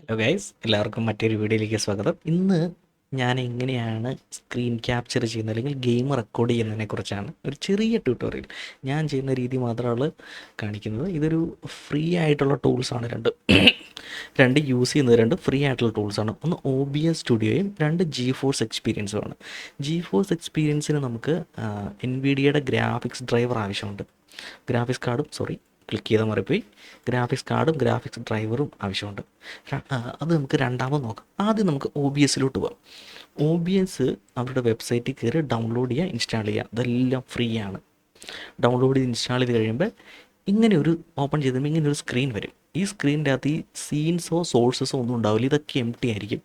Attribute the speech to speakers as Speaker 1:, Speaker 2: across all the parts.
Speaker 1: Hello guys എല്ലാവർക്കും മറ്റൊരു വീഡിയോയിലേക്ക് സ്വാഗതം. ഇന്ന് ഞാൻ എങ്ങനെയാണ് സ്ക്രീൻ ക്യാപ്ചർ ചെയ്യുന്നത് അല്ലെങ്കിൽ ഗെയിം റെക്കോർഡ് ചെയ്യുന്നതിനെ കുറിച്ചാണ് ഒരു ചെറിയ ട്യൂട്ടോറിയൽ ഞാൻ ചെയ്യുന്ന രീതി മാത്രമാണ് കാണിക്കുന്നത്. ഇതൊരു ഫ്രീ ആയിട്ടുള്ള ടൂൾസാണ് രണ്ട് രണ്ട് യൂസ് ചെയ്യുന്നത് രണ്ട് ഫ്രീ ആയിട്ടുള്ള ടൂൾസാണ് ഒന്ന് ഒ ബി എസ് സ്റ്റുഡിയോയും രണ്ട് ജി ഫോഴ്സ് എക്സ്പീരിയൻസുമാണ് ജി ഫോഴ്സ് എക്സ്പീരിയൻസിന് നമുക്ക് എൻ വി ഡിയുടെ ഗ്രാഫിക്സ് ഡ്രൈവർ ആവശ്യമുണ്ട്. ഗ്രാഫിക്സ് കാർഡും സോറി ക്ലിക്ക് ചെയ്താൽ മാറിപ്പോയി ഗ്രാഫിക്സ് കാർഡും ഗ്രാഫിക്സ് ഡ്രൈവറും ആവശ്യമുണ്ട്. അത് നമുക്ക് രണ്ടാമത് നോക്കാം. ആദ്യം നമുക്ക് ഒ ബി എസിലോട്ട് പോകാം ഒ ബി എസ് അവരുടെ വെബ്സൈറ്റിൽ കയറി ഡൗൺലോഡ് ചെയ്യുക ഇൻസ്റ്റാൾ ചെയ്യുക. ഇതെല്ലാം ഫ്രീ ആണ്. ഡൗൺലോഡ് ചെയ്ത് ഇൻസ്റ്റാൾ ചെയ്ത് കഴിയുമ്പോൾ ഇങ്ങനെ ഒരു ഓപ്പൺ ചെയ്തുമ്പോൾ ഇങ്ങനെ ഒരു സ്ക്രീൻ വരും. ഈ സ്ക്രീനിന്റെ അകത്ത് ഈ സീൻസോ സോഴ്സസോ ഒന്നും ഉണ്ടാവില്ല. ഇതൊക്കെ എം ടി ആയിരിക്കും.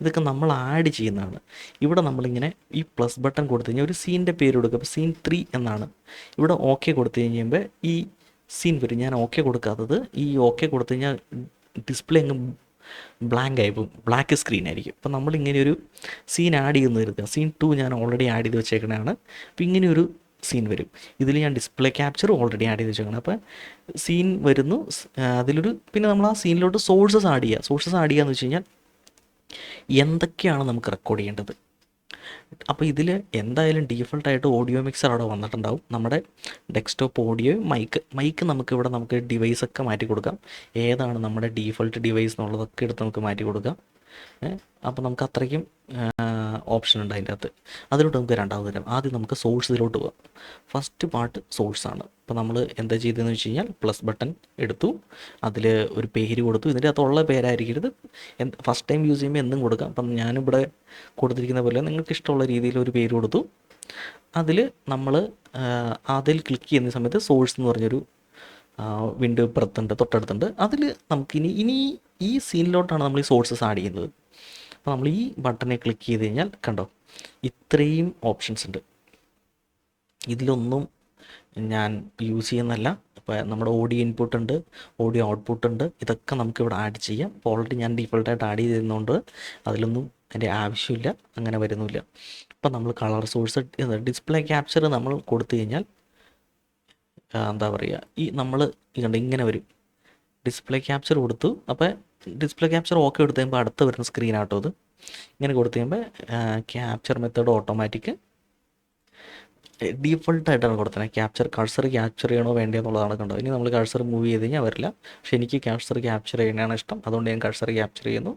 Speaker 1: ഇതൊക്കെ നമ്മൾ ആഡ് ചെയ്യുന്നതാണ്. ഇവിടെ നമ്മളിങ്ങനെ ഈ പ്ലസ് ബട്ടൺ കൊടുത്തു കഴിഞ്ഞാൽ ഒരു സീനിന്റെ പേര് കൊടുക്കുക. അപ്പോൾ സീൻ ത്രീ എന്നാണ്. ഇവിടെ ഓക്കെ കൊടുത്തു കഴിയുമ്പോൾ ഈ സീൻ വരും. ഞാൻ ഓക്കെ കൊടുക്കാത്തത് ഈ ഓക്കെ കൊടുത്തു കഴിഞ്ഞാൽ ഡിസ്പ്ലേ അങ്ങ് ബ്ലാങ്ക് ആയി പോകും. ബ്ലാക്ക് സ്ക്രീൻ ആയിരിക്കും. അപ്പോൾ നമ്മൾ ഇങ്ങനെ സീൻ ആഡ് ചെയ്യുന്ന കരുതുക സീൻ ടു ഞാൻ ഓൾറെഡി ആഡ് ചെയ്ത് വെച്ചേക്കണതാണ്. അപ്പോൾ ഇങ്ങനെ ഒരു സീൻ വരും. ഇതിൽ ഞാൻ ഡിസ്പ്ലേ ക്യാപ്ചർ ഓൾറെഡി ആഡ് ചെയ്ത് വെച്ചേക്കണം അപ്പോൾ സീൻ വരുന്നു. അതിലൊരു പിന്നെ നമ്മൾ ആ സീനിലോട്ട് സോഴ്സസ് ആഡ് ചെയ്യുക സോഴ്സസ് ആഡ് ചെയ്യുക എന്ന് വെച്ച് കഴിഞ്ഞാൽ എന്തൊക്കെയാണ് നമുക്ക് റെക്കോർഡ് ചെയ്യേണ്ടത്? അപ്പോൾ ഇതിൽ എന്തായാലും ഡീഫോൾട്ടായിട്ട് ഓഡിയോ മിക്സർ അവിടെ വന്നിട്ടുണ്ടാവും. നമ്മുടെ ഡെസ്ക്ടോപ്പ് ഓഡിയോ മൈക്ക് മൈക്ക് നമുക്ക് ഇവിടെ നമുക്ക് ഡിവൈസൊക്കെ മാറ്റി കൊടുക്കാം. ഏതാണ് നമ്മുടെ ഡീഫോൾട്ട് ഡിവൈസ് എന്നുള്ളതൊക്കെ എടുത്ത് നമുക്ക് മാറ്റി കൊടുക്കാം. അപ്പോൾ നമുക്ക് അത്രയ്ക്കും ഓപ്ഷൻ ഉണ്ട് അതിന്റെ അകത്ത്. അതിലോട്ട് നമുക്ക് രണ്ടാമത് തരാം ആദ്യം നമുക്ക് സോഴ്സിലോട്ട് പോകാം ഫസ്റ്റ് പാർട്ട് സോഴ്സാണ് അപ്പോൾ നമ്മൾ എന്താ ചെയ്തതെന്ന് വെച്ച് കഴിഞ്ഞാൽ പ്ലസ് ബട്ടൺ എടുത്തു. അതിൽ ഒരു പേര് കൊടുത്തു. ഇതിന്റെ അകത്തുള്ള പേരായിരിക്കരുത്. ഫസ്റ്റ് ടൈം യൂസ് ചെയ്യുമ്പോൾ എന്തും കൊടുക്കാം. അപ്പം ഞാനിവിടെ കൊടുത്തിരിക്കുന്ന പോലെ നിങ്ങൾക്ക് ഇഷ്ടമുള്ള രീതിയിൽ ഒരു പേര് കൊടുത്തു. അതിൽ നമ്മൾ അതിൽ ക്ലിക്ക് ചെയ്യുന്ന സമയത്ത് സോഴ്സ് എന്ന് പറഞ്ഞൊരു വിൻഡോ ഇപ്പുറത്തുണ്ട് തൊട്ടടുത്തുണ്ട്. അതിൽ നമുക്കിനി ഇനി ഈ സീനിലോട്ടാണ് നമ്മൾ ഈ സോഴ്സസ് ആഡ് ചെയ്യുന്നത്. അപ്പോൾ നമ്മൾ ഈ ബട്ടനെ ക്ലിക്ക് ചെയ്ത് കഴിഞ്ഞാൽ കണ്ടോ ഇത്രയും ഓപ്ഷൻസ് ഉണ്ട്. ഇതിലൊന്നും ഞാൻ യൂസ് ചെയ്യുന്നല്ല ഇപ്പോൾ നമ്മുടെ ഓഡിയോ ഇൻപുട്ട് ഉണ്ട് ഓഡിയോ ഔട്ട്പുട്ട് ഉണ്ട്. ഇതൊക്കെ നമുക്ക് ഇവിടെ ആഡ് ചെയ്യാം. അപ്പോൾ ഓൾറെഡി ഞാൻ ഡീഫോൾട്ടായിട്ട് ആഡ് ചെയ്തിരുന്നതുകൊണ്ട് അതിലൊന്നും അതിന്റെ ആവശ്യമില്ല അങ്ങനെ വരുന്നില്ല ഇപ്പം നമ്മൾ കളർ സോഴ്സ് ഡിസ്പ്ലേ ക്യാപ്ചർ നമ്മൾ കൊടുത്തു കഴിഞ്ഞാൽ എന്താ പറയുക ഈ നമ്മൾ കണ്ട ഇങ്ങനെ വരും. ഡിസ്പ്ലേ ക്യാപ്ചർ കൊടുത്തു. അപ്പോൾ ഡിസ്പ്ലേ ക്യാപ്ചർ ഓക്കെ കൊടുത്തു കഴിയുമ്പോൾ അടുത്ത് വരുന്ന സ്ക്രീൻ ആട്ടോ അത് ഇങ്ങനെ കൊടുത്തു കഴിയുമ്പോൾ ക്യാപ്ചർ മെത്തേഡ് ഓട്ടോമാറ്റിക് ഡീഫോൾട്ടായിട്ടാണ് കൊടുത്തത്. ക്യാപ്ചർ കഴ്സർ ക്യാപ്ചർ ചെയ്യണോ വേണ്ടതെന്നുള്ളതാണ് കണ്ടത് ഇനി നമ്മൾ കഴ്സർ മൂവ് ചെയ്ത് കഴിഞ്ഞാൽ വരില്ല. പക്ഷെ എനിക്ക് കഴ്സർ ക്യാപ്ചർ ചെയ്യാനാണ് ഇഷ്ടം. അതുകൊണ്ട് ഞാൻ കഴ്സർ ക്യാപ്ചർ ചെയ്യുന്നു.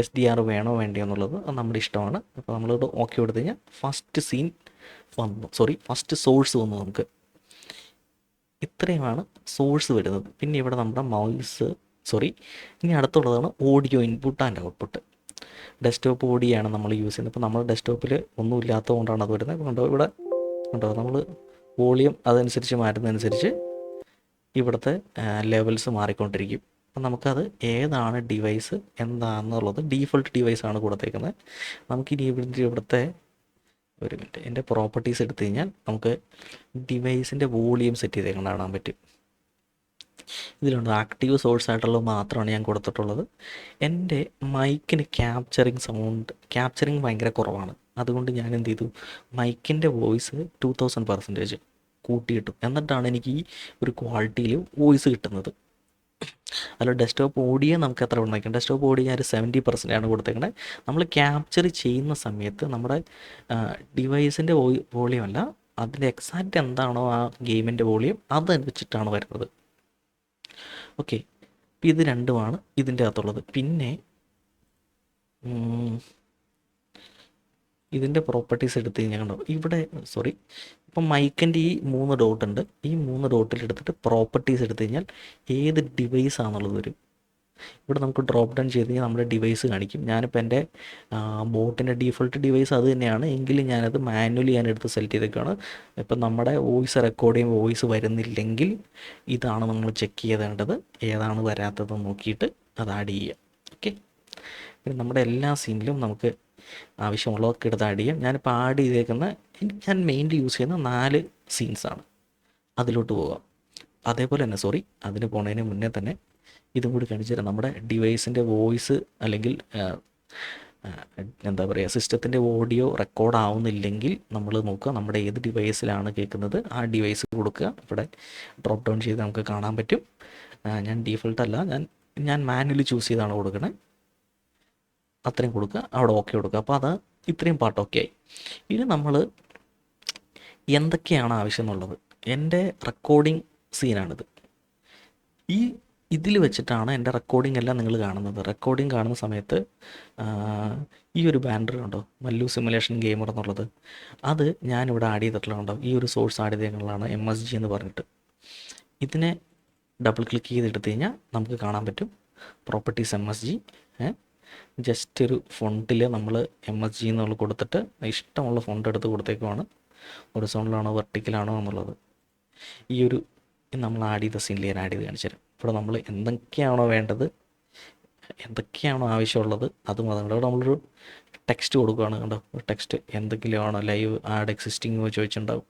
Speaker 1: എസ് ഡി ആർ വേണോ വേണ്ടയോ എന്നുള്ളത് നമ്മുടെ ഇഷ്ടമാണ്. അപ്പോൾ നമ്മളിവിടെ ഓക്കെ കൊടുത്തു കഴിഞ്ഞാൽ ഫസ്റ്റ് സീൻ വന്നു. സോറി ഫസ്റ്റ് സോഴ്സ് വന്നു നമുക്ക്. ഇത്രയുമാണ് സോഴ്സ് വരുന്നത്. പിന്നെ ഇവിടെ നമ്മുടെ മൗസ് സോറി ഇനി അടുത്തുള്ളതാണ് audio input and output desktop audio ആണ് നമ്മൾ യൂസ് ചെയ്യുന്നത്. ഇപ്പോൾ നമ്മൾ ഡെസ്ക്ടോപ്പിൽ ഒന്നും ഇല്ലാത്തത് കൊണ്ടാണ് അത് വരുന്നത്. കണ്ടോ ഇവിടെ കണ്ടോ നമ്മൾ വോളിയം അതനുസരിച്ച് മാറ്റുന്നതനുസരിച്ച് ഇവിടുത്തെ ലെവൽസ് മാറിക്കൊണ്ടിരിക്കും. അപ്പം നമുക്കത് ഏതാണ് ഡിവൈസ് എന്താണെന്നുള്ളത് ഡീഫോൾട്ട് ഡിവൈസാണ് കൊടുത്തേക്കുന്നത്. നമുക്കിനി ഇവിടെ ഇവിടുത്തെ ഒരു മിനിറ്റ്. എന്റെ പ്രോപ്പർട്ടീസ് എടുത്തു കഴിഞ്ഞാൽ നമുക്ക് ഡിവൈസിന്റെ വോളിയം സെറ്റ് ചെയ്ത് കാണാൻ പറ്റും? ഇതിലുണ്ട് ആക്റ്റീവ് സോഴ്സ് ആയിട്ടുള്ളത് മാത്രമാണ് ഞാൻ കൊടുത്തിട്ടുള്ളത്. എന്റെ മൈക്കിന് ക്യാപ്ചറിങ് സൗണ്ട് ക്യാപ്ചറിങ് ഭയങ്കര കുറവാണ്. അതുകൊണ്ട് ഞാൻ എന്ത് ചെയ്തു? മൈക്കിന്റെ വോയിസ് ടു തൗസൻഡ് പെർസെന്റേജ് കൂട്ടിയിട്ടു എന്നിട്ടാണ് എനിക്ക് ഈ ഒരു ക്വാളിറ്റിയിൽ വോയിസ് കിട്ടുന്നത്. അല്ല ഡെസ്ക്ടോപ്പ് ഓഡിയോ നമുക്ക് എത്ര ഉണ്ടാക്കാം ഡെസ്ക്ടോപ്പ് ഓഡിയോ ഒരു സെവന്റി പെർസെന്റ് ആണ് കൊടുത്തേക്കുന്നത് നമ്മൾ ക്യാപ്ചർ ചെയ്യുന്ന സമയത്ത് നമ്മുടെ ഡിവൈസിന്റെ വോളിയം അല്ല അതിന്റെ എക്സാക്റ്റ് എന്താണോ ആ ഗെയിമിന്റെ വോളിയം അതനുസരിച്ചിട്ടാണ് വരുന്നത്. ഓക്കെ ഇപ്പം ഇത് രണ്ടുമാണ് ഇതിന്റെ അകത്തുള്ളത്. പിന്നെ ഇതിന്റെ പ്രോപ്പർട്ടീസ് എടുത്ത് കഴിഞ്ഞാൽ കണ്ടോ? ഇവിടെ സോറി ഇപ്പം മൈക്കിന്റെ ഈ മൂന്ന് ഡോട്ട് ഉണ്ട്. ഈ മൂന്ന് ഡോട്ടിൽ എടുത്തിട്ട് പ്രോപ്പർട്ടീസ് എടുത്തു കഴിഞ്ഞാൽ ഏത് ഡിവൈസ് ആണെന്നുള്ളത് വരും. ഇവിടെ നമുക്ക് ഡ്രോപ്പ് ഡൗൺ ചെയ്ത് കഴിഞ്ഞാൽ നമ്മുടെ ഡിവൈസ് കാണിക്കും. ഞാനിപ്പോൾ എന്റെ ബോട്ടിന്റെ ഡീഫോൾട്ട് ഡിവൈസ് അത് തന്നെയാണ്. എങ്കിലും ഞാനത് മാനുവലി ഞാൻ എടുത്ത് സെലക്ട് ചെയ്തേക്കാണ്. ഇപ്പം നമ്മുടെ വോയിസ് റെക്കോർഡ് ചെയ്യുമ്പോൾ വോയിസ് വരുന്നില്ലെങ്കിൽ ഇതാണ് നമ്മൾ ചെക്ക് ചെയ്തേണ്ടത്. ഏതാണ് വരാത്തത് നോക്കിയിട്ട് അത് ആഡ് ചെയ്യുക. ഓക്കെ പിന്നെ നമ്മുടെ എല്ലാ സീനിലും നമുക്ക് ആവശ്യമുള്ളതൊക്കെ എടുത്ത് ആഡ് ചെയ്യാം ഞാനിപ്പോൾ ആഡ് ചെയ്തേക്കുന്ന ഞാൻ മെയിൻലി യൂസ് ചെയ്യുന്ന നാല് സീൻസാണ് അതിലോട്ട് പോകാം. അതേപോലെ തന്നെ സോറി അതിന് പോണതിന് മുന്നേ തന്നെ ഇതും കൂടി കാണിച്ചു തരാം. നമ്മുടെ ഡിവൈസിന്റെ വോയിസ് അല്ലെങ്കിൽ എന്താ പറയുക സിസ്റ്റത്തിന്റെ ഓഡിയോ റെക്കോർഡ് ആവുന്നില്ലെങ്കിൽ നമ്മൾ നോക്കുക നമ്മുടെ ഏത് ഡിവൈസിലാണ് കേൾക്കുന്നത് ആ ഡിവൈസ് കൊടുക്കുക. ഇവിടെ ഡ്രോപ്പ് ഡൗൺ ചെയ്ത് നമുക്ക് കാണാൻ പറ്റും. ഞാൻ ഡീഫോൾട്ട് അല്ല. ഞാൻ ഞാൻ മാനുവലി ചൂസ് ചെയ്താണ് കൊടുക്കണേ. അത്രയും കൊടുക്കുക അവിടെ ഓക്കെ കൊടുക്കുക. അപ്പോൾ അത് ഇത്രയും പാട്ട് ഓക്കെ ആയി. ഇനി നമ്മൾ എന്തൊക്കെയാണ് ആവശ്യം എന്നുള്ളത് എന്റെ റെക്കോർഡിംഗ് സീനാണിത് ഈ ഇതിൽ വെച്ചിട്ടാണ് എന്റെ റെക്കോർഡിംഗ് എല്ലാം നിങ്ങൾ കാണുന്നത്. റെക്കോർഡിംഗ് കാണുന്ന സമയത്ത് ഈ ഒരു ബാനർ മല്ലു സിമുലേഷൻ ഗെയിമർ എന്നുള്ളത്. അത് ഞാനിവിടെ ആഡ് ചെയ്തിട്ടുള്ളതുണ്ടോ? ഈ ഒരു സോഴ്സ് ആഡ് ചെയ്തേക്കുന്നതാണ് എം എസ് ജി എന്ന് പറഞ്ഞിട്ട്. ഇതിനെ ഡബിൾ ക്ലിക്ക് ചെയ്തെടുത്ത് കഴിഞ്ഞാൽ നമുക്ക് കാണാൻ പറ്റും. Properties M S G just ഒരു ഫോണ്ടിൽ നമ്മൾ എം എസ് ജി എന്നുള്ള കൊടുത്തിട്ട് ഇഷ്ടമുള്ള ഫോണ്ട് എടുത്ത് കൊടുത്തേക്കുവാണ്. സോണിലാണോ വെർട്ടിക്കലാണോ എന്നുള്ളത്. ഈ ഒരു നമ്മൾ ആഡ് ചെയ്ത സീനിൽ ഞാൻ ആഡ് ചെയ്ത് കാണിച്ചു തരാം. ഇവിടെ നമ്മൾ എന്തൊക്കെയാണോ വേണ്ടത് എന്തൊക്കെയാണോ ആവശ്യമുള്ളത് അത് മാത്രം ഇവിടെ നമ്മളൊരു ടെക്സ്റ്റ് കൊടുക്കുകയാണ് കണ്ടോ. ഒരു ടെക്സ്റ്റ് എന്തെങ്കിലും ആണോ ലൈവ് ആഡ് എക്സിസ്റ്റിംഗ് ചോദിച്ചിട്ടുണ്ടാവും.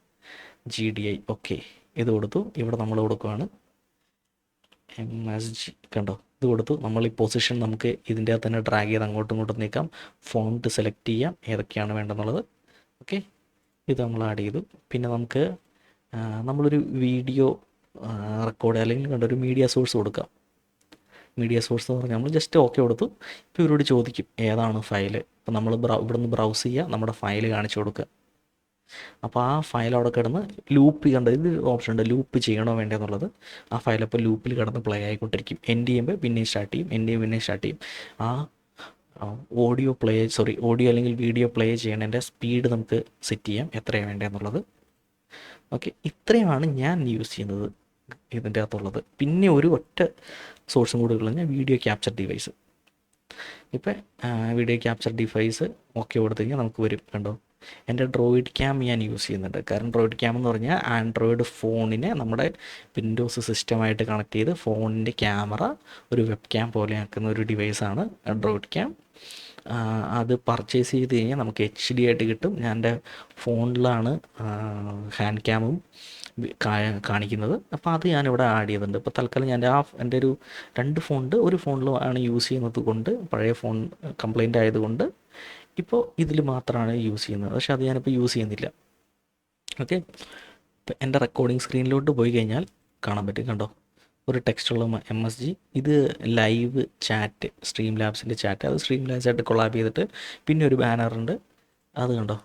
Speaker 1: ജി ഡി ഐ ഓക്കെ ഇത് കൊടുത്തു. ഇവിടെ നമ്മൾ കൊടുക്കുകയാണ് എം എസ് ജി കണ്ടോ. ഇത് കൊടുത്തു നമ്മൾ ഈ പൊസിഷൻ നമുക്ക് ഇതിന്റെ അകത്ത് തന്നെ ഡ്രാഗ് ചെയ്ത് അങ്ങോട്ടും ഇങ്ങോട്ടും നീക്കാം. ഫോണ്ട് സെലക്ട് ചെയ്യാം. ഏതൊക്കെയാണ് വേണ്ടതെന്നുള്ളത്. ഓക്കെ ഇത് നമ്മൾ ആഡ് ചെയ്തു. പിന്നെ നമുക്ക് നമ്മളൊരു വീഡിയോ റെക്കോർഡ് അല്ലെങ്കിൽ കണ്ട ഒരു മീഡിയ സോഴ്സ് കൊടുക്കാം. മീഡിയ സോഴ്സ് എന്ന് പറഞ്ഞാൽ നമ്മൾ ജസ്റ്റ് ഓക്കെ കൊടുത്തു. ഇപ്പോൾ ഇവരോട് ചോദിക്കും ഏതാണ് ഫയൽ അപ്പോൾ നമ്മൾ ബ്രൗ ഇവിടെ നിന്ന് ബ്രൗസ് ചെയ്യുക നമ്മുടെ ഫയൽ കാണിച്ചു കൊടുക്കുക. അപ്പോൾ ആ ഫയൽ അവിടെ കിടന്ന് ലൂപ്പ് കണ്ട ഇത് ഓപ്ഷൻ ഉണ്ട്. ലൂപ്പ് ചെയ്യണോ വേണ്ടതെന്നുള്ളത് ആ ഫയൽ അപ്പോൾ ലൂപ്പിൽ കിടന്ന് പ്ലേ ആയിക്കൊണ്ടിരിക്കും. എൻഡ് ചെയ്യുമ്പോൾ പിന്നെയും സ്റ്റാർട്ട് ചെയ്യും. എൻഡ് ചെയ്യുമ്പോൾ പിന്നെ സ്റ്റാർട്ട് ചെയ്യും. ആ ഓഡിയോ പ്ലേ സോറി ഓഡിയോ അല്ലെങ്കിൽ വീഡിയോ പ്ലേ ചെയ്യണതിന്റെ സ്പീഡ് നമുക്ക് സെറ്റ് ചെയ്യാം. എത്രയാണ് വേണ്ടതെന്നുള്ളത് ഓക്കെ ഇത്രയുമാണ് ഞാൻ യൂസ് ചെയ്യുന്നത് ഇതിന്റെ അകത്തുള്ളത്. പിന്നെ ഒരു ഒറ്റ സോഴ്സും കൂടി ഉള്ളത് ഞാൻ വീഡിയോ ക്യാപ്ചർ ഡിവൈസ് ഇപ്പം വീഡിയോ ക്യാപ്ചർ ഡിവൈസ് ഓക്കെ കൊടുത്തു കഴിഞ്ഞാൽ നമുക്ക് വരും. കണ്ടോ? എന്റെ ഡ്രോയിഡ് ക്യാം ഞാൻ യൂസ് ചെയ്യുന്നുണ്ട്. കാരണം ഡ്രോയിഡ് ക്യാം എന്ന് പറഞ്ഞാൽ ആൻഡ്രോയിഡ് ഫോണിനെ നമ്മുടെ വിൻഡോസ് സിസ്റ്റമായിട്ട് കണക്ട് ചെയ്ത് ഫോണിന്റെ ക്യാമറ ഒരു വെബ് ക്യാം പോലെ ആക്കുന്ന ഒരു ഡിവൈസാണ് ഡ്രോയിഡ് ക്യാം അത് പർച്ചേസ് ചെയ്ത് കഴിഞ്ഞാൽ നമുക്ക് എച്ച് ഡി ആയിട്ട് കിട്ടും. ഞാൻ എന്റെ ഫോണിലാണ് ഹാൻഡ് ക്യാമും കാണിക്കുന്നത്. അപ്പോൾ അത് ഞാനിവിടെ ആഡ് ചെയ്തിട്ടുണ്ട് ഇപ്പോൾ തൽക്കാലം ഞാൻ ആ എന്റെ ഒരു രണ്ട് ഫോണുണ്ട് ഒരു ഫോണിലും ആണ് യൂസ് ചെയ്യുന്നത് കൊണ്ട് പഴയ ഫോൺ കംപ്ലൈന്റ് ആയതുകൊണ്ട് ഇപ്പോൾ ഇതിൽ മാത്രമാണ് യൂസ് ചെയ്യുന്നത്. പക്ഷേ അത് ഞാനിപ്പോൾ യൂസ് ചെയ്യുന്നില്ല. ഓക്കെ? ഇപ്പം എന്റെ റെക്കോർഡിംഗ് സ്ക്രീനിലോട്ട് പോയി കഴിഞ്ഞാൽ കാണാൻ പറ്റും കണ്ടോ? ഒരു ടെക്സ്റ്റുള്ള എം എസ് ജി ഇത് ലൈവ് ചാറ്റ് സ്ട്രീം ലാബ്സിന്റെ ചാറ്റ് അത് സ്ട്രീം ലാബ്സായിട്ട് കൊളാബ് ചെയ്തിട്ട് പിന്നെ ഒരു ബാനറുണ്ട് അത് കണ്ടോ?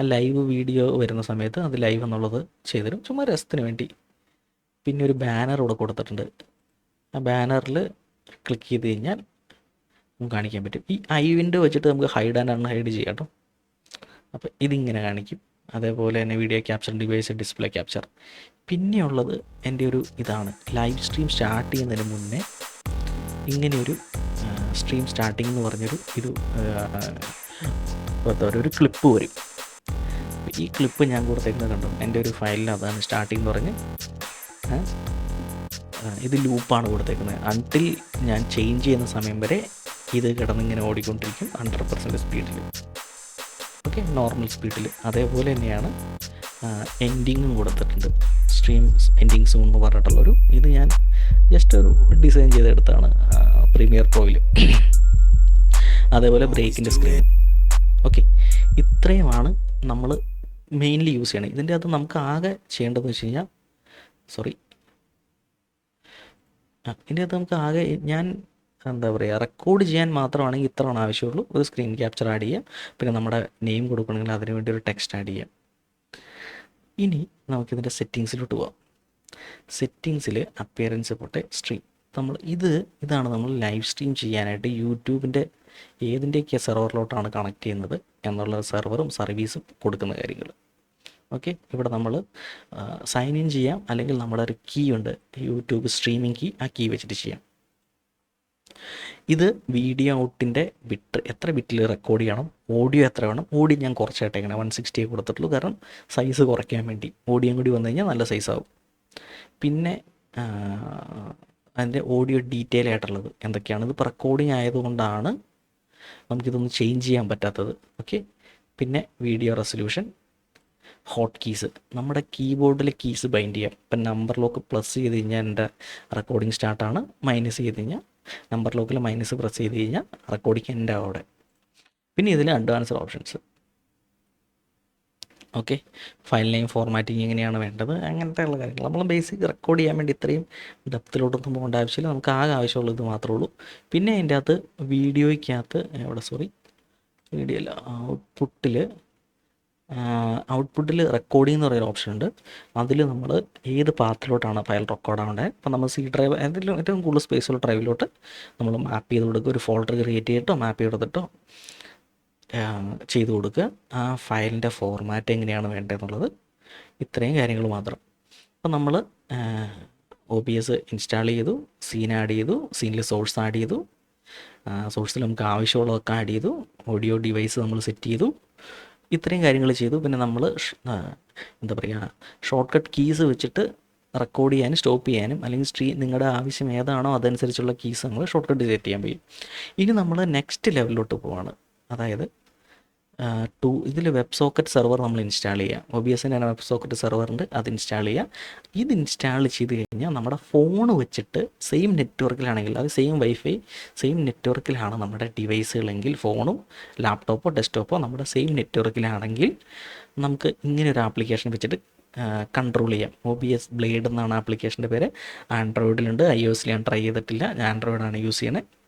Speaker 1: ആ ലൈവ് വീഡിയോ വരുന്ന സമയത്ത് അത് ലൈവ് എന്നുള്ളത് ചെയ്തിരും ചുമ്മാ രസത്തിന് വേണ്ടി. പിന്നെ ഒരു ബാനർ ഇവിടെ കൊടുത്തിട്ടുണ്ട്. ആ ബാനറിൽ ക്ലിക്ക് ചെയ്ത് കഴിഞ്ഞാൽ നമുക്ക് കാണിക്കാൻ പറ്റും. ഈ ഐ വിൻഡോ വെച്ചിട്ട് നമുക്ക് ഹൈഡ് ആൻഡ് അൺഹൈഡ് ചെയ്യാം കേട്ടോ. അപ്പോൾ ഇതിങ്ങനെ കാണിക്കും. അതേപോലെ തന്നെ video capture device display capture പിന്നെയുള്ളത് എന്റെ ഒരു ഇതാണ്. ലൈവ് സ്ട്രീം സ്റ്റാർട്ട് ചെയ്യുന്നതിന് മുന്നേ ഇങ്ങനെയൊരു സ്ട്രീം സ്റ്റാർട്ടിംഗ് എന്ന് പറഞ്ഞൊരു ഇത് എന്താ ഒരു ക്ലിപ്പ് വരും. ഈ ക്ലിപ്പ് ഞാൻ കൊടുത്തേക്കുന്നത് കണ്ടു? എന്റെ ഒരു ഫയലിൽ അതാണ് സ്റ്റാർട്ടിംഗ് എന്ന് പറഞ്ഞ്. ഇത് ലൂപ്പാണ് കൊടുത്തേക്കുന്നത്. അൺടിൽ ഞാൻ ചേഞ്ച് ചെയ്യുന്ന സമയം വരെ ഇത് കിടന്നിങ്ങനെ ഓടിക്കൊണ്ടിരിക്കും ഹൺഡ്രഡ് പെർസെന്റ് സ്പീഡിൽ ഓക്കെ നോർമൽ സ്പീഡിൽ അതേപോലെ തന്നെയാണ് എൻഡിങ്ങും കൊടുത്തിട്ടുണ്ട്. സ്ട്രീം എൻഡിങ് സൂൺ എന്ന് പറഞ്ഞിട്ടുള്ളൊരു ഇത് ഞാൻ ജസ്റ്റ് ഒരു ഡിസൈൻ ചെയ്തെടുത്താണ് പ്രീമിയർ പ്രോയിൽ അതേപോലെ ബ്രേക്കിന്റെ സ്ക്രീൻ ഓക്കെ ഇത്രയുമാണ് നമ്മൾ മെയിൻലി യൂസ് ചെയ്യണത് ഇതിന്റെ അകത്ത് നമുക്ക് ആകെ ചെയ്യേണ്ടതെന്ന് വെച്ച് കഴിഞ്ഞാൽ സോറി ഇതിന്റെ അകത്ത് നമുക്ക് ആകെ ഞാൻ എന്താ പറയുക റെക്കോർഡ് ചെയ്യാൻ മാത്രമാണെങ്കിൽ ഇത്രയാണ് ആവശ്യമുള്ളൂ. ഒരു സ്ക്രീൻ ക്യാപ്ചർ ആഡ് ചെയ്യാം. പിന്നെ നമ്മുടെ നെയിം കൊടുക്കണമെങ്കിൽ അതിന് വേണ്ടി ഒരു ടെക്സ്റ്റ് ആഡ് ചെയ്യാം. ഇനി നമുക്കിതിന്റെ സെറ്റിങ്സിലോട്ട് പോവാം. സെറ്റിങ്സിൽ അപ്പിയറൻസ് പോട്ടെ സ്ട്രീം നമ്മൾ ഇത് ഇതാണ് നമ്മൾ ലൈവ് സ്ട്രീം ചെയ്യാനായിട്ട് യൂട്യൂബിന്റെ ഏതിന്റെയൊക്കെ സെർവറിലോട്ടാണ് കണക്ട് ചെയ്യുന്നത് എന്നുള്ള സെർവറും സർവീസും കൊടുക്കുന്ന കാര്യങ്ങൾ. ഓക്കെ? ഇവിടെ നമ്മൾ സൈൻ ഇൻ ചെയ്യാം. അല്ലെങ്കിൽ നമ്മുടെ ഒരു കീ ഉണ്ട്. യൂട്യൂബ് സ്ട്രീമിംഗ് കീ ആ കീ വെച്ചിട്ട് ചെയ്യാം. ഇത് വീഡിയോ ഔട്ടിന്റെ ബിറ്റ് എത്ര ബിറ്റിൽ റെക്കോർഡ് ചെയ്യണം? ഓഡിയോ എത്ര വേണം? ഓഡിയോ ഞാൻ കുറച്ചായിട്ട് എങ്ങനെ വൺ സിക്സ്റ്റിയെ കൊടുത്തിട്ടുള്ളൂ. കാരണം സൈസ് കുറയ്ക്കാൻ വേണ്ടി. ഓഡിയോ കൂടി വന്നു കഴിഞ്ഞാൽ നല്ല സൈസാവും പിന്നെ അതിന്റെ ഓഡിയോ ഡീറ്റെയിൽ ആയിട്ടുള്ളത് എന്തൊക്കെയാണ്? ഇത് റെക്കോർഡിങ് ആയതുകൊണ്ടാണ് നമുക്കിതൊന്ന് ചേഞ്ച് ചെയ്യാൻ പറ്റാത്തത്. ഓക്കെ പിന്നെ വീഡിയോ റെസൊല്യൂഷൻ ഹോട്ട് കീസ് നമ്മുടെ കീബോർഡിൽ കീസ് ബൈൻഡ് ചെയ്യാം. ഇപ്പം നമ്പർ ലോക്ക് പ്ലസ് ചെയ്ത് കഴിഞ്ഞാൽ എന്റെ റെക്കോർഡിംഗ് സ്റ്റാർട്ടാണ് മൈനസ് ചെയ്ത് കഴിഞ്ഞാൽ നമ്പർ ലോക്കിൽ മൈനസ് പ്രസ് ചെയ്ത് കഴിഞ്ഞാൽ റെക്കോർഡിങ് എന്റെ അവിടെ. പിന്നെ ഇതിൽ advanced options okay file name formatting എങ്ങനെയാണ് വേണ്ടത്? അങ്ങനത്തെ ഉള്ള കാര്യങ്ങൾ നമ്മൾ ബേസിക് റെക്കോർഡ് ചെയ്യാൻ വേണ്ടി ഇത്രയും ഡെപ്തിലോട്ടൊന്നും പോകേണ്ട ആവശ്യമില്ല. നമുക്ക് ആകെ ആവശ്യമുള്ളത് മാത്രമേ ഉള്ളൂ. പിന്നെ അതിന്റെ അകത്ത് വീഡിയോയ്ക്കകത്ത് എവിടെ സോറി വീഡിയോ അല്ല ഔട്ട്പുട്ടിൽ ഔട്ട്പുട്ടിൽ റെക്കോർഡിംഗ് എന്ന് പറയുന്ന ഓപ്ഷൻ ഉണ്ട്. അതിൽ നമ്മൾ ഏത് പാത്തിലോട്ടാണ് ഫയൽ റെക്കോർഡ് ആവേണ്ടത് അപ്പോൾ നമ്മൾ സി ഡ്രൈവ് ഏതെങ്കിലും ഏറ്റവും കൂടുതൽ സ്പേസുള്ള ഡ്രൈവിലോട്ട് നമ്മൾ മാപ്പ് ചെയ്ത് കൊടുക്കുക. ഒരു ഫോൾഡർ ക്രിയേറ്റ് ചെയ്തിട്ടോ മാപ്പ് ചെയ്തെടുത്തിട്ടോ ചെയ്ത് കൊടുക്കുക. ആ ഫയലിന്റെ ഫോർമാറ്റ് എങ്ങനെയാണ് വേണ്ടതെന്നുള്ളത്. ഇത്രയും കാര്യങ്ങൾ മാത്രം. അപ്പോൾ നമ്മൾ ഒ ബി എസ് ഇൻസ്റ്റാൾ ചെയ്തു സീൻ ആഡ് ചെയ്തു സീനിൽ സോഴ്സ് ആഡ് ചെയ്തു സോഴ്സിൽ നമുക്ക് ആവശ്യമുള്ളതൊക്കെ ആഡ് ചെയ്തു ഓഡിയോ ഡിവൈസ് നമ്മൾ സെറ്റ് ചെയ്തു. ഇത്രയും കാര്യങ്ങൾ ചെയ്തു. പിന്നെ നമ്മൾ എന്താ പറയുക ഷോർട്ട് കട്ട് കീസ് വെച്ചിട്ട് റെക്കോർഡ് ചെയ്യാനും സ്റ്റോപ്പ് ചെയ്യാനും അല്ലെങ്കിൽ സ്ട്രീ നിങ്ങളുടെ ആവശ്യം ഏതാണോ അതനുസരിച്ചുള്ള കീസ് നമ്മൾ ഷോർട്ട് കട്ട് സെറ്റ് ചെയ്യാൻ പോയി ഇനി നമ്മൾ നെക്സ്റ്റ് ലെവലിലോട്ട് പോവാണ്. അതായത് ടു ഇതിൽ വെബ് സോക്കറ്റ് സെർവർ നമ്മൾ ഇൻസ്റ്റാൾ ചെയ്യുക ഒ ബി എസിന്റെ വെബ് സോക്കറ്റ് സെർവർ ഉണ്ട് അത് ഇൻസ്റ്റാൾ ചെയ്യുക ഇത് ഇൻസ്റ്റാൾ ചെയ്ത് കഴിഞ്ഞാൽ നമ്മുടെ ഫോൺ വെച്ചിട്ട് സെയിം നെറ്റ്വർക്കിലാണെങ്കിൽ അത് സെയിം വൈഫൈ സെയിം നെറ്റ്വർക്കിലാണ് നമ്മുടെ ഡിവൈസുകളെങ്കിൽ ഫോണും ലാപ്ടോപ്പോ ഡെസ്ക്ടോപ്പോ നമ്മുടെ സെയിം നെറ്റ്വർക്കിലാണെങ്കിൽ നമുക്ക് ഇങ്ങനെ ഒരു ആപ്ലിക്കേഷൻ വെച്ചിട്ട് കൺട്രോൾ ചെയ്യാം. ഒ ബി എസ് ബ്ലേഡ് എന്നാണ് ആപ്ലിക്കേഷന്റെ പേര്. ആൻഡ്രോയിഡിലുണ്ട് ഐ ഒ എസിൽ ഞാൻ ട്രൈ ചെയ്തിട്ടില്ല. ഞാൻ ആൻഡ്രോയിഡാണ് യൂസ് ചെയ്യണത്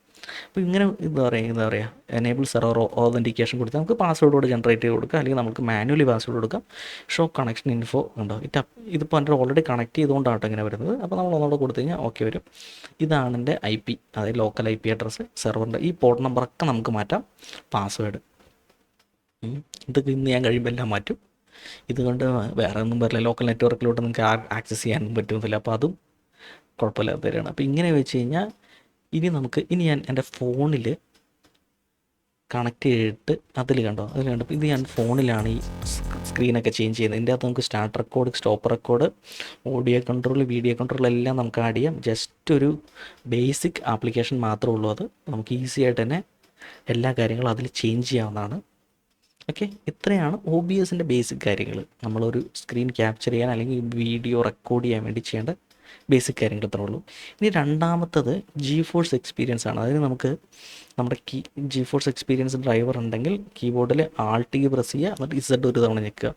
Speaker 1: അപ്പോൾ ഇങ്ങനെ എന്താ പറയുക എന്താ പറയുക എനേബിൾ സെർവർ ഓതന്റിക്കേഷൻ കൊടുത്താൽ നമുക്ക് പാസ്വേഡ് കൂടെ ജനറേറ്റ് ചെയ്ത് കൊടുക്കാം അല്ലെങ്കിൽ നമുക്ക് മാനുവലി പാസ്വേഡ് കൊടുക്കാം. ഷോ കണക്ഷൻ ഇൻഫോ ഉണ്ടോ? ഇറ്റ് ഇതിപ്പോൾ എന്റെ ഓൾറെഡി കണക്ട് ചെയ്തുകൊണ്ടാണ് ഇങ്ങനെ വരുന്നത്. അപ്പോൾ നമ്മൾ ഒന്നുകൂടെ കൊടുത്തു കഴിഞ്ഞാൽ ഓക്കെ വരും. ഇതാണ് എന്റെ ഐ പി അതായത് ലോക്കൽ ഐ പി അഡ്രസ്സ് സെർവറിന്റെ ഈ പോർട്ട് നമ്പറൊക്കെ നമുക്ക് മാറ്റാം. പാസ്വേഡ് ഇതൊക്കെ ഇന്ന് ഞാൻ കഴിയുമ്പോൾ എല്ലാം മാറ്റും. ഇതുകൊണ്ട് വേറെ ഒന്നും വരില്ല ലോക്കൽ നെറ്റ്വർക്കിലോട്ട് നിങ്ങൾക്ക് ആക്സസ് ചെയ്യാനൊന്നും പറ്റുന്നില്ല അപ്പോൾ അതും കുഴപ്പമില്ലാത്ത തരാണ്. അപ്പോൾ ഇങ്ങനെ വെച്ച് കഴിഞ്ഞാൽ ഇനി നമുക്ക് ഇനി ഞാൻ എന്റെ ഫോണിൽ കണക്ട് ചെയ്തിട്ട് അതിൽ കണ്ടോ അതിൽ കണ്ടോ ഇത് ഞാൻ ഫോണിലാണ് ഈ സ്ക്രീനൊക്കെ ചേഞ്ച് ചെയ്യുന്നത്. ഇതിന്റെ അകത്ത് നമുക്ക് start record stop record audio control video control എല്ലാം നമുക്ക് ആഡ് ചെയ്യാം. ജസ്റ്റ് ഒരു ബേസിക് ആപ്ലിക്കേഷൻ മാത്രമേ ഉള്ളൂ അത്. നമുക്ക് ഈസി ആയിട്ട് തന്നെ എല്ലാ കാര്യങ്ങളും അതിൽ ചേഞ്ച് ചെയ്യാവുന്നതാണ്. ഓക്കെ ഇത്രയാണ് ഒ ബി എസിന്റെ ബേസിക് കാര്യങ്ങൾ നമ്മളൊരു സ്ക്രീൻ ക്യാപ്ചർ ചെയ്യാൻ അല്ലെങ്കിൽ വീഡിയോ റെക്കോർഡ് ചെയ്യാൻ വേണ്ടി ചെയ്യേണ്ട ബേസിക് കാര്യങ്ങൾ ഇത്രേ ഉള്ളൂ. ഇനി രണ്ടാമത്തത് ജി ഫോഴ്സ് എക്സ്പീരിയൻസ് ആണ്. അതിന് നമുക്ക് നമ്മുടെ key G force experience driver ഉണ്ടെങ്കിൽ കീബോർഡിൽ ആൾട്ടി പ്രസ് ചെയ്യുക എന്നിട്ട് ഇസഡ് ഒരു തവണ ഞെക്കുക.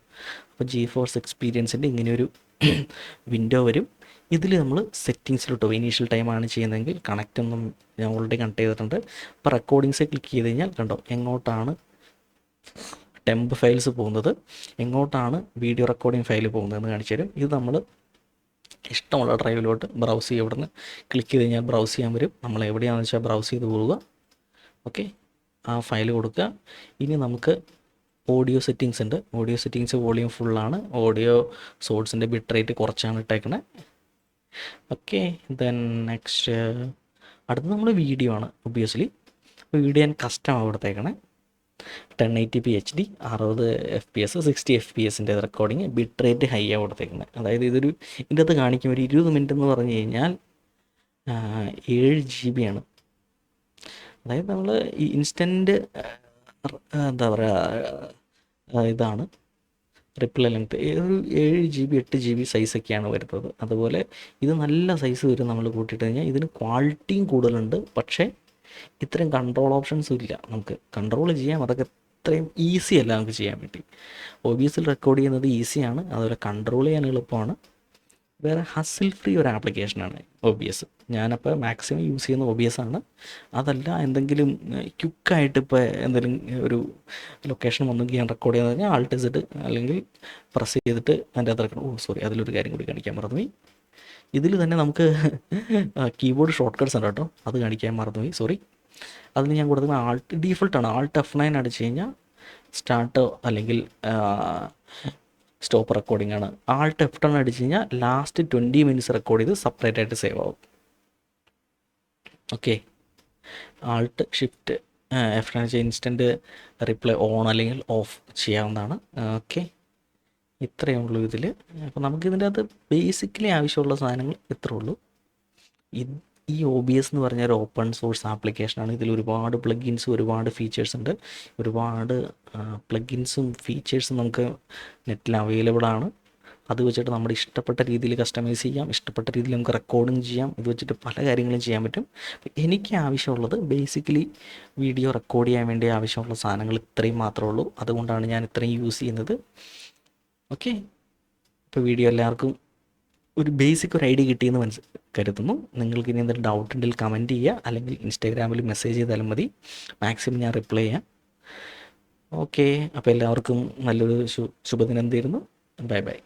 Speaker 1: അപ്പോൾ ജി ഫോഴ്സ് എക്സ്പീരിയൻസിന്റെ ഇങ്ങനെയൊരു വിൻഡോ വരും. ഇതിൽ നമ്മൾ സെറ്റിങ്സിലോട്ട് പോകും ഇനീഷ്യൽ ടൈമാണ് ചെയ്യുന്നതെങ്കിൽ കണക്റ്റ് ഒന്നും ഞാൻ ഓൾറെഡി കണക്ട് ചെയ്തിട്ടുണ്ട്. അപ്പോൾ റെക്കോർഡിങ്സ് ക്ലിക്ക് ചെയ്ത് കഴിഞ്ഞാൽ കണ്ടോ എങ്ങോട്ടാണ് ടെമ്പ് ഫയൽസ് പോകുന്നത് എങ്ങോട്ടാണ് വീഡിയോ റെക്കോർഡിംഗ് ഫയൽ പോകുന്നതെന്ന് കാണിച്ചു തരും. ഇത് നമ്മൾ ഇഷ്ടമുള്ള ഡ്രൈവിലോട്ട് ബ്രൗസ് ചെയ്യുക ഇവിടുന്ന് ക്ലിക്ക് ചെയ്ത് കഴിഞ്ഞാൽ ബ്രൗസ് ചെയ്യാൻ വരും. നമ്മൾ എവിടെയാണെന്ന് വെച്ചാൽ ബ്രൗസ് ചെയ്ത് പോവുക. ഓക്കെ ആ ഫയൽ കൊടുക്കുക. ഇനി നമുക്ക് ഓഡിയോ സെറ്റിങ്സ് ഉണ്ട്. ഓഡിയോ സെറ്റിങ്സ് വോളിയം ഫുള്ളാണ് ഓഡിയോ സോഴ്സിന്റെ ബിറ്റ് റേറ്റ് കുറച്ചാണ് ഇട്ടേക്കണേ. ഓക്കെ ദെൻ നെക്സ്റ്റ് അടുത്ത നമ്മൾ വീഡിയോ ആണ് ഒബിയസ്ലി വീഡിയോ ഞാൻ കസ്റ്റമാണ് കൊടുത്തേക്കണേ ten eighty P H D അറുപത് F P S sixty F P എസിന്റെ റെക്കോർഡിങ് ബിറ്റ് റേറ്റ് ഹൈ ആണ് കൊടുത്തേക്കുന്നത്. അതായത് ഇതൊരു ഇതിന്റെ അകത്ത് കാണിക്കും ഒരു ഇരുപത് മിനിറ്റ് എന്ന് പറഞ്ഞു കഴിഞ്ഞാൽ ഏഴ് ജി ബി ആണ്. അതായത് നമ്മൾ ഈ ഇൻസ്റ്റന്റ് എന്താ പറയുക ഇതാണ്. റിപ്ലൈ ലെങ്ത് ഒരു ഏഴ് ജി ബി എട്ട് ജി ബി സൈസൊക്കെയാണ് വരുന്നത്. അതുപോലെ ഇത് നല്ല സൈസ് വരും നമ്മൾ കൂട്ടിയിട്ട് കഴിഞ്ഞാൽ ഇതിന് ക്വാളിറ്റിയും കൂടുതലുണ്ട്. പക്ഷേ ഇത്രയും കൺട്രോൾ ഓപ്ഷൻസും ഇല്ല. നമുക്ക് കൺട്രോൾ ചെയ്യാം. അതൊക്കെ ഇത്രയും ഈസി അല്ല നമുക്ക് ചെയ്യാൻ വേണ്ടി. ഒ ബി എസിൽ റെക്കോർഡ് ചെയ്യുന്നത് ഈസിയാണ് അതുപോലെ കൺട്രോൾ ചെയ്യാൻ എളുപ്പമാണ്. വേറെ ഹസിൽ ഫ്രീ ഒരു ആപ്ലിക്കേഷനാണ് ഒ ബി എസ് ഞാനപ്പോൾ മാക്സിമം യൂസ് ചെയ്യുന്ന ഒ ബി എസ് ആണ്. അതല്ല എന്തെങ്കിലും ക്യുക്കായിട്ട് ഇപ്പോൾ എന്തെങ്കിലും ഒരു ലൊക്കേഷൻ വന്നെങ്കിൽ ഞാൻ റെക്കോർഡ് ചെയ്യുന്നത് കഴിഞ്ഞാൽ ആൾട്ട് ചെയ്തിട്ട് അല്ലെങ്കിൽ പ്രസ് ചെയ്തിട്ട് അതിന്റെ അകത്ത് ഓ സോറി അതിലൊരു കാര്യം കൂടി കാണിക്കാൻ മറന്നുപോയി. ഇതിൽ തന്നെ നമുക്ക് കീബോർഡ് ഷോർട്ട് കട്ട്സ് ഉണ്ട് കേട്ടോ. അത് കാണിക്കാൻ മറന്നുപോയി. സോറി അതിന് ഞാൻ കൊടുക്കുന്ന ആൾട്ട് ഡീഫോൾട്ടാണ് ആൾട്ട് എഫ് നയൻ അടിച്ച് കഴിഞ്ഞാൽ സ്റ്റാർട്ട് അല്ലെങ്കിൽ സ്റ്റോപ്പ് റെക്കോർഡിംഗ് ആണ്. ആൾട്ട് എഫ് ടെൻ അടിച്ച് കഴിഞ്ഞാൽ ലാസ്റ്റ് ട്വന്റി മിനിറ്റ്സ് റെക്കോർഡ് ചെയ്ത് സെപ്പറേറ്റ് ആയിട്ട് സേവ് ആവും. ഓക്കെ ആൾട്ട് ഷിഫ്റ്റ് എഫ് വെച്ചാൽ ഇൻസ്റ്റന്റ് റിപ്ലൈ ഓൺ അല്ലെങ്കിൽ ഓഫ് ചെയ്യാവുന്നതാണ്. ഓക്കെ ഇത്രയേ ഉള്ളൂ ഇതിൽ. അപ്പോൾ നമുക്കിതിന്റെ അകത്ത് ബേസിക്കലി ആവശ്യമുള്ള സാധനങ്ങൾ ഇത്രേ ഉള്ളൂ. ഇത് ഈ ഒ ബി എസ് എന്ന് പറഞ്ഞ ഒരു ഓപ്പൺ സോഴ്സ് ആപ്ലിക്കേഷനാണ് ഇതിൽ ഒരുപാട് പ്ലഗിൻസും ഒരുപാട് ഫീച്ചേഴ്സ് ഉണ്ട്. ഒരുപാട് പ്ലഗിൻസും ഫീച്ചേഴ്സും നമുക്ക് നെറ്റിൽ അവൈലബിൾ ആണ്. അത് വെച്ചിട്ട് നമ്മുടെ ഇഷ്ടപ്പെട്ട രീതിയിൽ കസ്റ്റമൈസ് ചെയ്യാം. ഇഷ്ടപ്പെട്ട രീതിയിൽ നമുക്ക് റെക്കോർഡിങ് ചെയ്യാം. ഇത് വെച്ചിട്ട് പല കാര്യങ്ങളും ചെയ്യാൻ പറ്റും. എനിക്ക് ആവശ്യമുള്ളത് ബേസിക്കലി വീഡിയോ റെക്കോർഡ് ചെയ്യാൻ വേണ്ടി ആവശ്യമുള്ള സാധനങ്ങൾ ഇത്രയും മാത്രമേ ഉള്ളൂ. അതുകൊണ്ടാണ് ഞാൻ ഇത്രയും യൂസ് ചെയ്യുന്നത്. ഓക്കെ. ഇപ്പോൾ വീഡിയോ എല്ലാവർക്കും ഒരു ബേസിക് ഒരു ഐഡിയ കിട്ടിയെന്ന് മനസ്സ് കരുതുന്നു. നിങ്ങൾക്ക് ഇനി എന്തെങ്കിലും ഡൗട്ട് ഉണ്ടെങ്കിൽ കമന്റ് ചെയ്യുക. അല്ലെങ്കിൽ ഇൻസ്റ്റാഗ്രാമിൽ മെസ്സേജ് ചെയ്താലും മതി. മാക്സിമം ഞാൻ റിപ്ലൈ ചെയ്യാം. ഓക്കെ. അപ്പോൾ എല്ലാവർക്കും നല്ലൊരു ശുഭദിനം തീരുന്നു. Bye bye